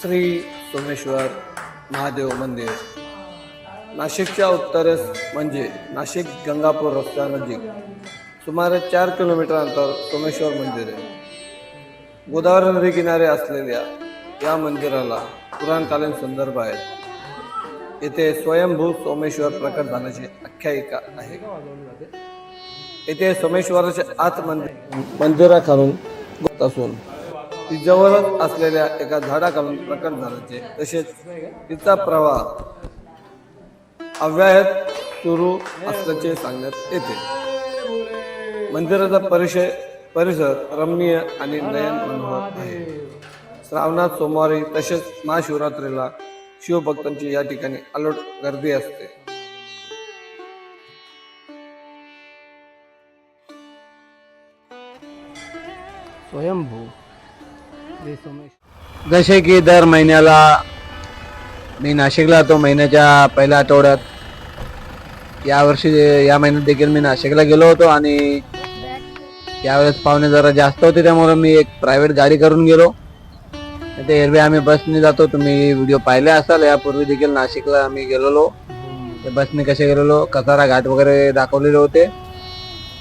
श्री सोमेश्वर महादेव मंदिर. नाशिकच्या उत्तरेस म्हणजे नाशिक गंगापूर रस्त्यानजीक सुमारे चार किलोमीटर अंतर सोमेश्वर मंदिर आहे. गोदावरी नदी किनारे असलेल्या या मंदिराला पुराणकालीन संदर्भ आहेत. येथे स्वयंभू सोमेश्वर प्रकट झाल्याची आख्यायिका आहे. येथे सोमेश्वराच्या आत मंदिर मंदिराखालून असून ती जवळच असलेल्या एका झाडाखालून प्रकट झाल्याचे. तसेच तिचा प्रवाह अव्याहत सुरू असल्याचे सांगण्यात येते. मंदिराचा परिसर परिसर रमणीय आणि नयन मनोहर आहे. श्रावणात सोमवारी तसेच महाशिवरात्रीला शिवभक्तांची या ठिकाणी अलोट गर्दी असते. स्वयंभू. जसे की दर महिन्याला मी नाशिकला तो महिन्याच्या पहिल्या आठवड्यात. यावर्षी या महिन्यात देखील मी नाशिकला गेलो होतो आणि यावेळेस पाहुणे जरा जास्त होते त्यामुळे मी एक प्रायव्हेट गाडी करून गेलो. ते एरवी आम्ही बसने जातो तुम्ही व्हिडिओ पाहिले असाल यापूर्वी देखील नाशिकला आम्ही गेलेलो. ते बसने कसे गेलेलो कसारा घाट वगैरे दाखवलेले होते.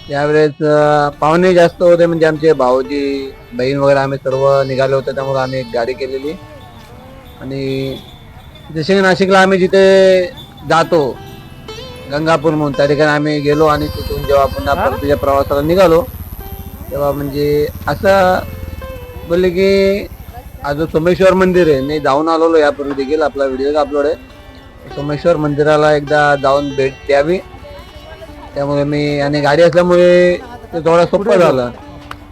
यावेळेस अं, पाहुणे जास्त होते म्हणजे आमचे भाऊजी बहीण वगैरे आम्ही सर्व निघाले होते त्यामुळे आम्ही एक गाडी केलेली. आणि जसे की नाशिकला आम्ही जिथे जातो गंगापूर म्हणून त्या ठिकाणी आम्ही गेलो आणि तिथून जेव्हा पुन्हा परतीच्या प्रवासाला निघालो तेव्हा म्हणजे असं बोलले की आज सोमेश्वर मंदिर आहे मी जाऊन आलेलो यापूर्वी देखील आपला व्हिडिओ अपलोड आहे. सोमेश्वर मंदिराला एकदा जाऊन भेट द्यावी. त्यामुळे मी आणि गाडी असल्यामुळे ते थोडं सोपं झालं.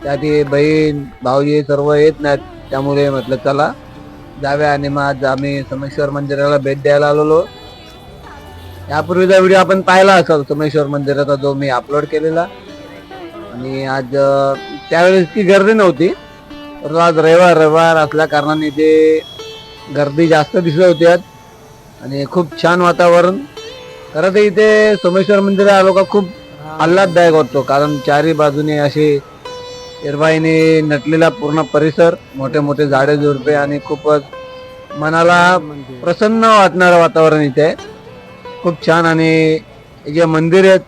त्यात बहीण भाऊजी सर्व येत नाहीत. त्यामुळे म्हटलं चला जाव्या आणि मग आज आम्ही सोमेश्वर मंदिराला भेट द्यायला आलेलो. यापूर्वीचा व्हिडिओ आपण पाहिला असेल सोमेश्वर मंदिराचा जो मी अपलोड केलेला. आणि आज त्यावेळेस ती गर्दी नव्हती. परंतु आज रविवार रविवार असल्या कारणाने ते गर्दी जास्त दिसत होती आज. आणि खूप छान वातावरण. खरं तर इथे सोमेश्वर मंदिर आलो का खूप आल्हाददायक वाटतो कारण चारी बाजूने असे हिरवाईने नटलेला पूर्ण परिसर मोठे मोठे झाडे झुडपे आणि खूपच मनाला प्रसन्न वाटणारं वातावरण इथे आहे. खूप छान आणि जे मंदिर आहेत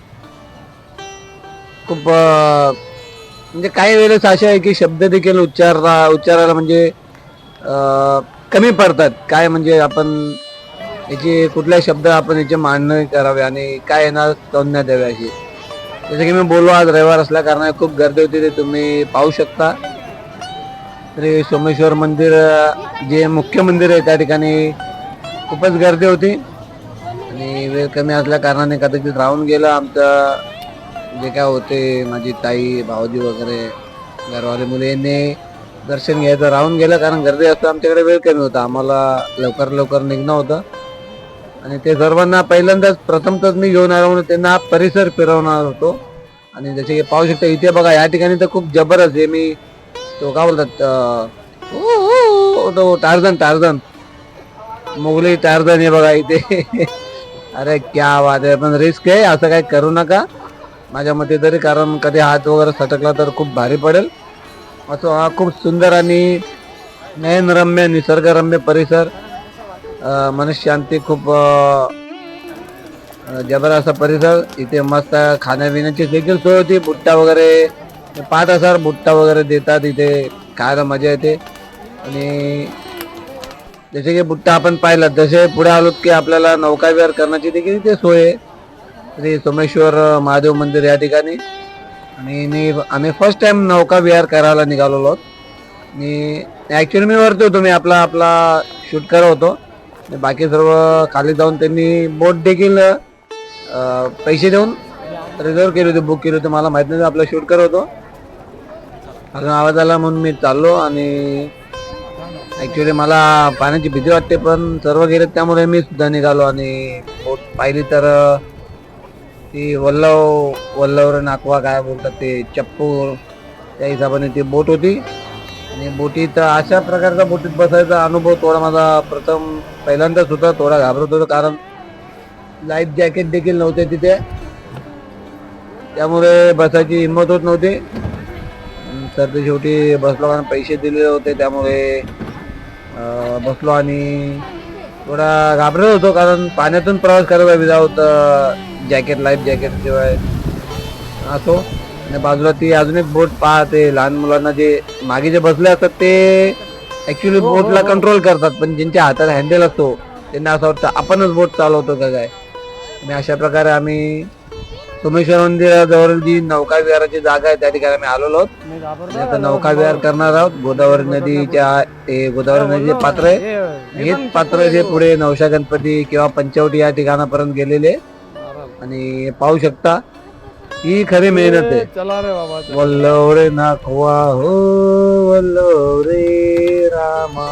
खूप म्हणजे काही वेळेस असे आहे की शब्द देखील उच्चारला उच्चारायला म्हणजे कमी पडतात काय म्हणजे आपण याचे कुठले शब्द आपण याचे मांडणी करावे आणि काय येणार संज्ञा द्यावे अशी. जसं की मी बोललो आज रविवार असल्या कारणाने खूप गर्दी होती ते तुम्ही पाहू शकता. तरी सोमेश्वर मंदिर जे मुख्य मंदिर आहे त्या ठिकाणी खूपच गर्दी होती. आणि वेळ कमी असल्या कारणाने कदाचित राहून गेलं आमचं. जे काय होते माझी ताई भाऊजी वगैरे घरवाले मुले यांनी दर्शन घ्यायचं राहून गेलं कारण गर्दी असतं आमच्याकडे वेळ कमी होता. आम्हाला लवकर लवकर निघणं होतं. आणि ते सर्वांना पहिल्यांदाच प्रथमतच मी घेऊन आलो म्हणून त्यांना हा परिसर फिरवणार होतो. आणि जसे की पाहू शकता इथे बघा या ठिकाणी तर खूप जबरदस्त आहे. मी तो काय बोलतात तो टार्झन टार्झन. मोगली टार्झन आहे बघा इथे. अरे क्या बात आहे पण रिस्क आहे असं काही करू नका. माझ्या मते तरी कारण कधी हात वगैरे सटकला तर खूप भारी पडेल. असं हा खूप सुंदर आणि नयनरम्य निसर्गरम्य परिसर. मनशांती खूप जबरदस्त परिसर. इथे मस्त खाण्यापिण्याची देखील सोय होती. बुट्टा वगैरे पाच हजार बुट्टा वगैरे देतात इथे. खायला मजा येते. आणि जसे की बुट्टा आपण पाहिला जसे पुढे आलोत की आपल्याला नौकाविहार करण्याची देखील इथे सोय आहे. श्री सोमेश्वर महादेव मंदिर या ठिकाणी. आणि मी आम्ही फर्स्ट टाइम नौका विहार करायला निघालेलो आहोत. मी ॲक्च्युली मी वरतो होतो. मी आपला आपला शूट करत होतो. आणि बाकी सर्व खाली जाऊन त्यांनी बोट देखील अं, पैसे देऊन रिझर्व केले होते बुक केले होते. मला माहीत नाही आपला शूट करत होतो. अजून आवाज आला म्हणून मी चाललो आणि ॲक्च्युली मला पाण्याची भीती वाटते पण सर्व गेले त्यामुळे मी सुद्धा निघालो आणि बोट पाहिली तर अं, ती वल्लव वल्लवर नाकवा काय बोलतात ते चप्पू त्या हिशोबाने ती बोट होती. आणि बोटीत अशा प्रकारचा बोटीत बसायचा अनुभव थोडा माझा प्रथम पहिल्यांदाच होता थोडा घाबरत होतो कारण लाईफ जॅकेट देखील नव्हते तिथे. त्यामुळे बसायची हिंमत होत नव्हती. सर ते शेवटी बसलो कारण पैसे दिलेले होते त्यामुळे बसलो आणि थोडा घाबरत होतो कारण पाण्यातून प्रवास करायला विदाऊट जॅकेट लाईफ जॅकेट शिवाय असो. आणि बाजूला ती अजून एक बोट पाहते. लहान मुलांना जे मागे जे बसले असतात ते ऍक्च्युली बोटला कंट्रोल करतात. पण ज्यांच्या हातात हँडल असतो त्यांना असं वाटतं आपणच बोट चालवतो का काय? आणि अशा प्रकारे आम्ही सोमेश्वर मंदिराजवळ जी नौका विहाराची जागा आहे त्या ठिकाणी आम्ही आलेलो आहोत. आता नौका विहार करणार आहोत. गोदावरी नदीच्या गोदावरी नदीचे पात्र आहे. हेच पात्र जे पुढे नवशा गणपती किंवा पंचवटी या ठिकाणापर्यंत गेलेले आणि पाहू शकता ही खरी मेहनत आहे चला रे बाबा चला. वल्लवरे नाखवा हो वल्लवरे रामा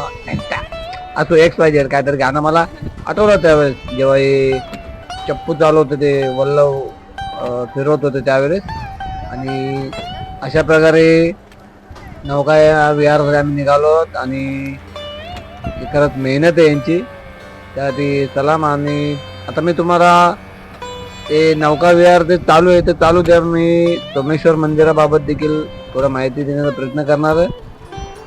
असं एक्स पाहिजे काहीतरी गाणं मला आठवलं त्यावेळेस जेव्हा हे चप्पू चालू होते ते वल्लव फिरवत होते त्यावेळेस आणि अशा प्रकारे नौका या विहारमध्ये आम्ही निघालो आहोत आणि ही खरंच मेहनत आहे यांची त्यासाठी सलाम आणि आता मी तुम्हाला ते नौका विहार ते चालू आहे ते चालू द्या मी सोमेश्वर मंदिराबाबत देखील थोडं माहिती देण्याचा प्रयत्न करणार आहे.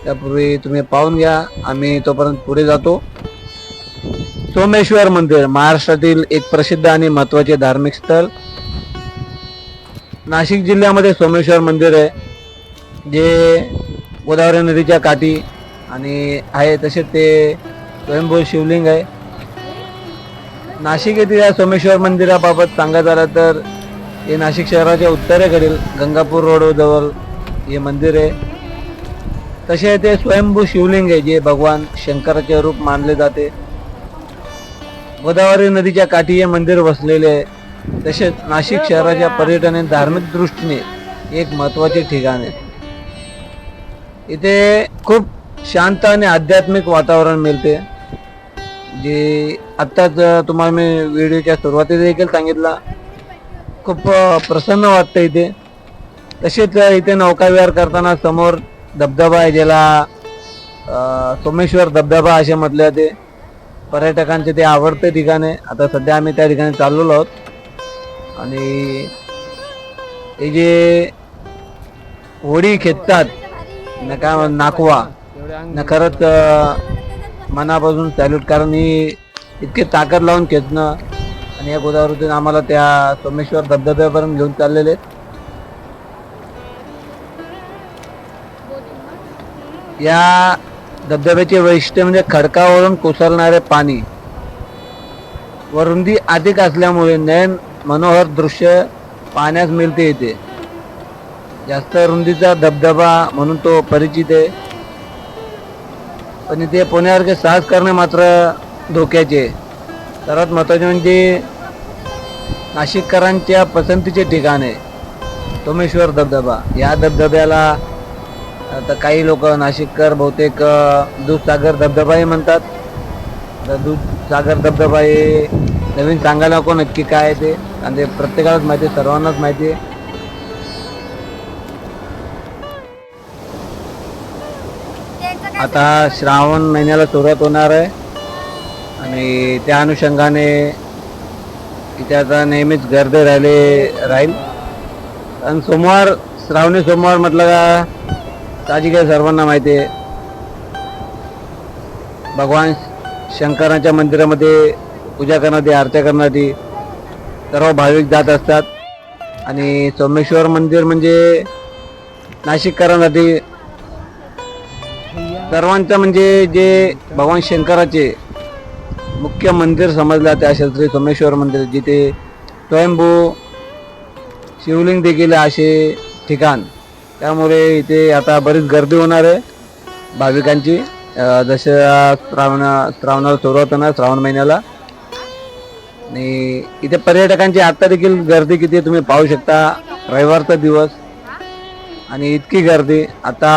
त्यापूर्वी तुम्ही पाहून घ्या आम्ही तोपर्यंत पुढे जातो. सोमेश्वर मंदिर महाराष्ट्रातील एक प्रसिद्ध आणि महत्त्वाचे धार्मिक स्थळ. नाशिक जिल्ह्यामध्ये सोमेश्वर मंदिर आहे जे गोदावरी नदीच्या काठी आणि आहे. तसे ते स्वयंभू शिवलिंग आहे. नाशिक येथील या सोमेश्वर मंदिराबाबत सांगायचं झालं तर. हे नाशिक शहराच्या उत्तरेकडील गंगापूर रोड जवळ हे मंदिर आहे. तसे ते स्वयंभू शिवलिंग आहे जे भगवान शंकराचे रूप मानले जाते. गोदावरी नदीच्या काठी हे मंदिर वसलेले आहे. तसेच नाशिक शहराच्या पर्यटन आणि धार्मिक दृष्टीने एक महत्त्वाचे ठिकाण आहे. इथे खूप शांत आणि आध्यात्मिक वातावरण मिळते. जे आत्ताच तुम्हाला मी व्हिडिओच्या सुरुवातीला देखील सांगितलं. खूप प्रसन्न वाटतं इथे. तसेच इथे नौकाविहार करताना समोर धबधबा आहे ज्याला सोमेश्वर धबधबा असे म्हटले जाते. पर्यटकांचे ते आवडते ठिकाण. आहे आता सध्या आम्ही त्या ठिकाणी चाललेलो आहोत. आणि हे जे होडी खेचतात ना काय नाकवा ना खरंच मनापासून सॅल्यूट कारण ही इतकी ताकद लावून खेचणं आणि या गोदावरीतून आम्हाला त्या सोमेश्वर धबधब्यापर्यंत घेऊन चाललेले या धबधब्याचे वैशिष्ट्य म्हणजे खडकावरून कोसळणारे पाणी. व रुंदी अधिक असल्यामुळे नयन मनोहर दृश्य पाहण्यास मिळते इथे. जास्त रुंदीचा धबधबा म्हणून तो परिचित आहे. पण इथे पुण्यासारखे साहस करणे मात्र धोक्याचे सर्वात महत्त्वाचे म्हणजे नाशिककरांच्या पसंतीचे ठिकाण आहे. सोमेश्वर धबधबा. या धबधब्याला आता काही लोक नाशिककर बहुतेक दूधसागर धबधबाही म्हणतात. तर दूधसागर धबधबा हे नवीन सांगायला नको नक्की काय आहे ते. आणि ते प्रत्येकालाच माहिती आहे सर्वांनाच माहिती आहे. आता श्रावण महिन्याला सुरुवात होणार आहे. आणि त्या अनुषंगाने इथे आता नेहमीच गर्दी राहिले राहील. आणि सोमवार श्रावणी सोमवार म्हटलं का ताजी काय सर्वांना माहिती आहे. भगवान शंकराच्या मंदिरामध्ये पूजा करण्यासाठी आरत्या करण्यासाठी सर्व भाविक जात असतात. आणि सोमेश्वर मंदिर म्हणजे नाशिककरांसाठी सर्वांचं म्हणजे जे भगवान शंकराचे मुख्य मंदिर समजलं जाते असेल श्री सोमेश्वर मंदिर जिथे स्वयंभू शिवलिंग देखील असे ठिकाण. त्यामुळे इथे आता बरीच गर्दी होणार आहे भाविकांची. जसं श्रावण श्रावणाला सुरुवात होणार श्रावण महिन्याला. आणि इथे पर्यटकांची आत्ता देखील गर्दी किती तुम्ही पाहू शकता. रविवारचा दिवस. आणि इतकी गर्दी. आता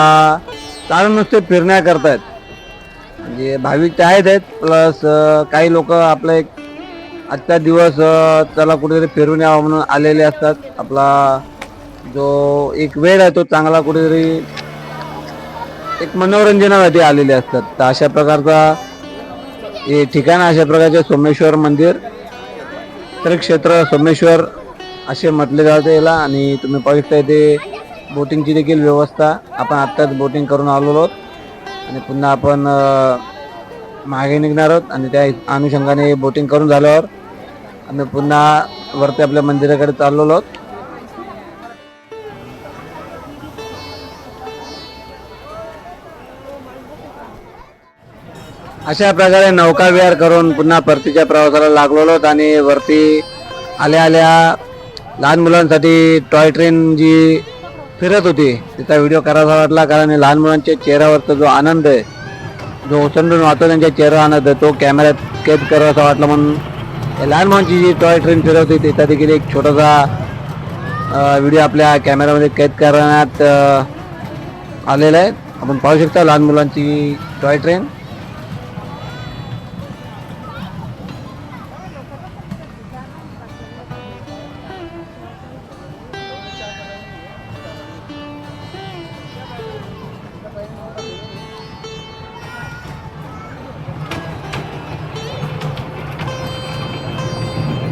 चालू नुसते फिरण्या करतायत. म्हणजे भाविक तर आहेत आहेत प्लस काही लोक आपलं एक आजचा दिवस त्याला कुठेतरी फिरून यावं म्हणून आलेले असतात. आपला जो एक वेळ आहे तो चांगला कुठेतरी एक मनोरंजनासाठी आलेले असतात. तर अशा प्रकारचा हे ठिकाण अशा प्रकारचे सोमेश्वर मंदिर. तर क्षेत्र सोमेश्वर असे म्हटले जाते याला आणि तुम्ही पाहू शकता इथे बोटिंगची देखील व्यवस्था आपण आत्ताच बोटिंग करून आलेलो आहोत. आणि पुन्हा आपण मागे निघणार आहोत आणि त्या अनुषंगाने बोटिंग करून झाल्यावर आम्ही पुन्हा वरती आपल्या मंदिराकडे चाललेलो आहोत. अशा प्रकारे नौका विहार करून पुन्हा परतीच्या प्रवासाला लागलेलो आहोत आणि वरती आल्या आल्या लहान मुलांसाठी टॉय ट्रेन जी फिरत होती. तिचा व्हिडिओ करायचा वाटला कारण लहान मुलांच्या चेहऱ्यावरचा जो आनंद आहे जो ओसंडून वाहतो त्यांच्या चेहरा आनंद आहे तो कॅमेऱ्यात कैद करावासा वाटला म्हणून लहान मुलांची जी टॉय ट्रेन फिरत होती त्याचा देखील एक छोटासा व्हिडिओ आपल्या कॅमेऱ्यामध्ये कैद करण्यात आलेला आहे. आपण पाहू शकता लहान मुलांची टॉय ट्रेन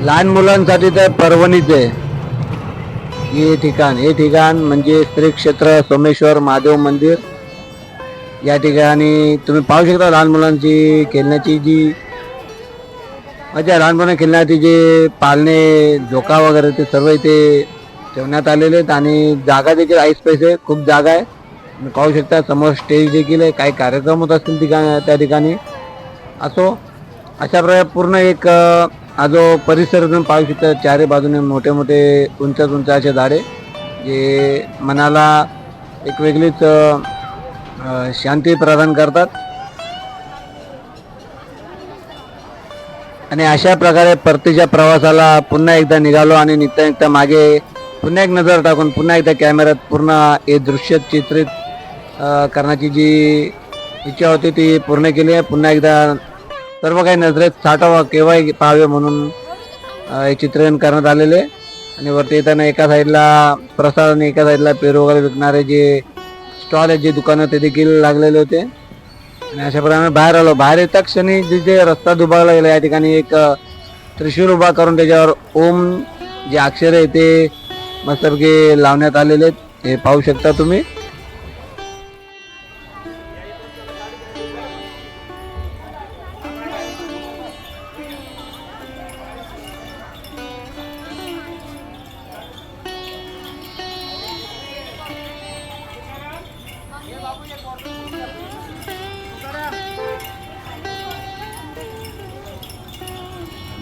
लहान मुलांसाठी तर पर्वणीच आहे. हे ठिकाण हे ठिकाण म्हणजे श्री क्षेत्र सोमेश्वर महादेव मंदिर. या ठिकाणी तुम्ही पाहू शकता लहान मुलांची खेळण्याची जी मजा मुलांना खेळण्याची जे पालणे झोका वगैरे ते सर्व इथे ठेवण्यात आलेले आहेत आणि जागा देखील आहे स्पेस आहे खूप जागा आहे. तुम्ही पाहू शकता समोर स्टेज देखील आहे काही कार्यक्रम होत असतील ठिकाण त्या ठिकाणी. असो अशा प्रकारे पूर्ण एक हा जो परिसर तुम्ही पाहू शकता चारी बाजूने मोठे मोठे उंच उंच असे झाडे जे मनाला एक वेगळीच शांती प्रदान करतात. आणि अशा प्रकारे परतीच्या प्रवासाला पुन्हा एकदा निघालो आणि निघता निघता मागे पुन्हा एक नजर टाकून पुन्हा एकदा कॅमेऱ्यात पूर्ण हे दृश्य चित्रित करण्याची जी इच्छा होती ती पूर्ण केली आहे. पुन्हा एकदा सर्व काही नजरेत साठावा केव्हाही पाहावे म्हणून हे चित्रण करण्यात आलेले. आणि वरती येताना एका साईडला प्रसाद आणि एका साईडला पेरू वगैरे विकणारे जे स्टॉल आहेत जे दुकानं ते देखील लागलेले होते. आणि अशा प्रमाणे बाहेर आलो. बाहेर येता क्षणी जिथे रस्ता दुभागला गेला या ठिकाणी एक त्रिशूर उभा करून त्याच्यावर ओम जे अक्षर आहे ते मस्तपैकी लावण्यात आलेले आहेत. हे पाहू शकता तुम्ही.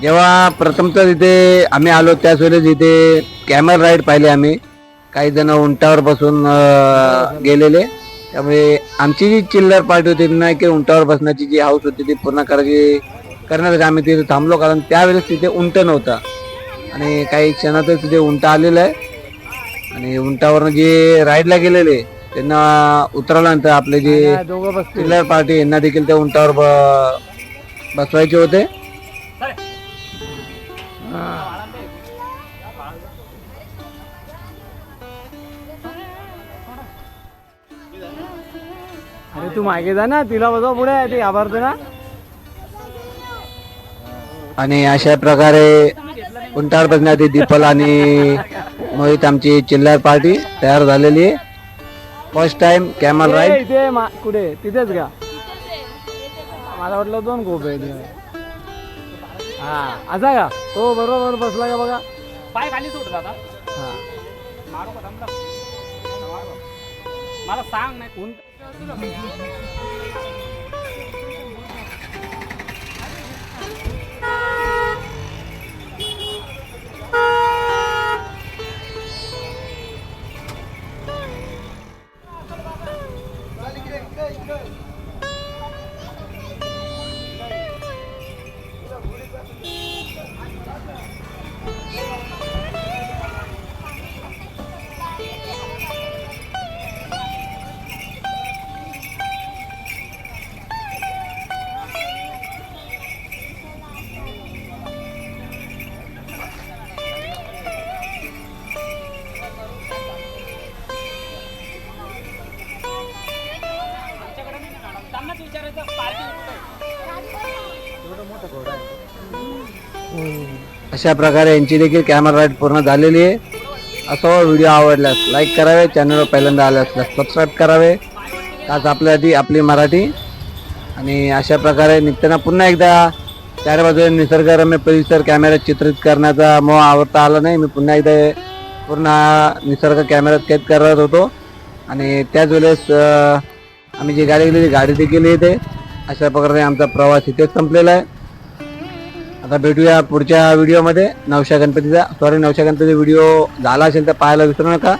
जेव्हा प्रथमतः तिथे आम्ही आलो त्याच वेळेस इथे कॅमल राईड पाहिले आम्ही. काही जण उंटावर बसून गेलेले. त्यामुळे आमची जी चिल्लर पार्टी होती ना की उंटावर बसण्याची जी हाऊस होती ती पूर्ण करायची करण्यासाठी आम्ही तिथे थांबलो कारण त्यावेळेस तिथे उंट नव्हता. आणि काही क्षणातच तिथे उंट आलेला आहे. आणि उंटावरनं जे राईडला गेलेले त्यांना उतरल्यानंतर आपले जे चिल्लर पार्टी यांना देखील त्या उंटावर बसवायचे होते. अरे तू मागे जा ना तिला बसवा पुढे ती घाबरते ना. आणि अशा प्रकारे उंटावर बसण्याआधी दीपल आणि मोहित आमची चिल्लर पार्टी तयार झालेली आहे. फर्स्ट टाइम कॅमल राईड मा- कुठे? तिथेच का मला वाटलं दोन कोप आहे हा असा का? हो बरोबर बसला का बघा? पाय खाली सोड दादा. हा. मारू का थांबला मला सांग नाही कोण. अशा प्रकारे यांची देखील कॅमेरा राईड पूर्ण झालेली आहे. असं व्हिडिओ आवडल्यास लाईक करावे चॅनलवर पहिल्यांदा आले असल्यास सबस्क्राईब करावे. आज आपल्यासाठी आपली मराठी. आणि अशा प्रकारे निघताना पुन्हा एकदा चार बाजूने निसर्गरम्य परिसर कॅमेऱ्यात चित्रित करण्याचा मोह आवडता आला नाही. मी पुन्हा एकदा पूर्ण निसर्ग कॅमेऱ्यात कैद करत होतो. आणि त्याच वेळेस आम्ही जी गाडी गेली गाडी देखील येते. अशा प्रकारे आमचा प्रवास इथेच संपलेला आहे. आता भेटूया पुढच्या व्हिडिओमध्ये. नवशा गणपतीचा सॉरी नवशा गणपतीचा व्हिडिओ झाला असेल तर पाहायला विसरू नका.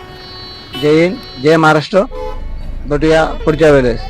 जय हिंद जय महाराष्ट्र. भेटूया पुढच्या वेळेस.